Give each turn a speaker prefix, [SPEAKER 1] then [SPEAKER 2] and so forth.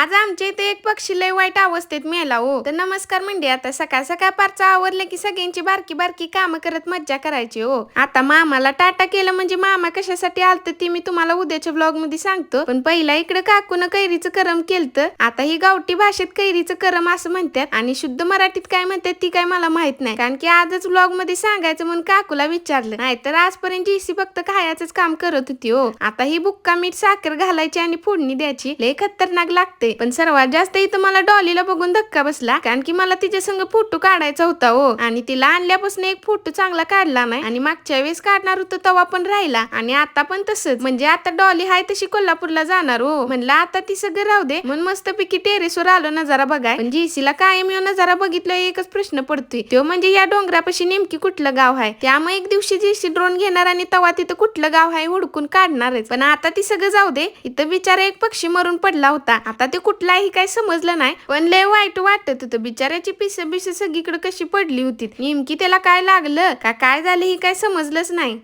[SPEAKER 1] आज आमच्या इथे एक पक्षी लय वाईट अवस्थेत मेला हो. तर नमस्कार म्हणजे आता सकाळ सकाळ पारचा आवरले की सगळ्यांची बारकी बारकी कामं करत मज्जा करायची हो. आता मामाला टाटा केलं म्हणजे मामा कशासाठी आलत ते मी तुम्हाला उद्याच्या ब्लॉगमध्ये सांगतो. पण पहिला इकडे काकून कैरीचं करम केलतं. आता ही गावठी भाषेत कैरीचं करम असं म्हणतात आणि शुद्ध मराठीत काय म्हणतात ती काय मला माहीत नाही. कारण की आजच ब्लॉगमध्ये सांगायचं म्हणून काकूला विचारलं. नाहीतर आजपर्यंत जीसी फक्त खायचंच काम करत होती हो. आता ही बुक्का मीठ साखर घालायची आणि फोडणी द्यायची. लय खतरनाक लागते पण सर्वात जास्त इथं मला डॉलीला बघून धक्का बसला. कारण की मला तिच्या संग फोटो काढायचा होता हो. आणि तिला आणल्यापासून एक फोटो चांगला काढला नाही आणि मागच्या वेळेस काढणार होतो तेव्हा पण राहिला. आणि आता पण तसंच. म्हणजे आता डॉली हाय तशी कोल्हापूरला जाणार हो. म्हणलं आता ती सगळं राहू दे. म्हणून मस्तपैकी टेरेसवर आलो नजारा बघाय. पण जीसीला कायम येऊन नजारा बघितलं एकच प्रश्न पडतोय. तो म्हणजे या डोंगरापाशी नेमकी कुठलं गाव आहे त्यामुळे एक दिवशी जीसी ड्रोन घेणार आणि तेव्हा तिथं कुठलं गाव आहे हुडकून काढणारच. पण आता ती सगळं जाऊ दे. इथं बिचारा एक पक्षी मरून पडला होता. आता ते कुठलाही काय समजलं नाही. पण लय वाईट वाटत होतं बिचाऱ्याची पिस बिस सगळीकडे कशी पडली होती. नेमकी त्याला काय लागलं? का काय झालं ही काय समजलंच नाही.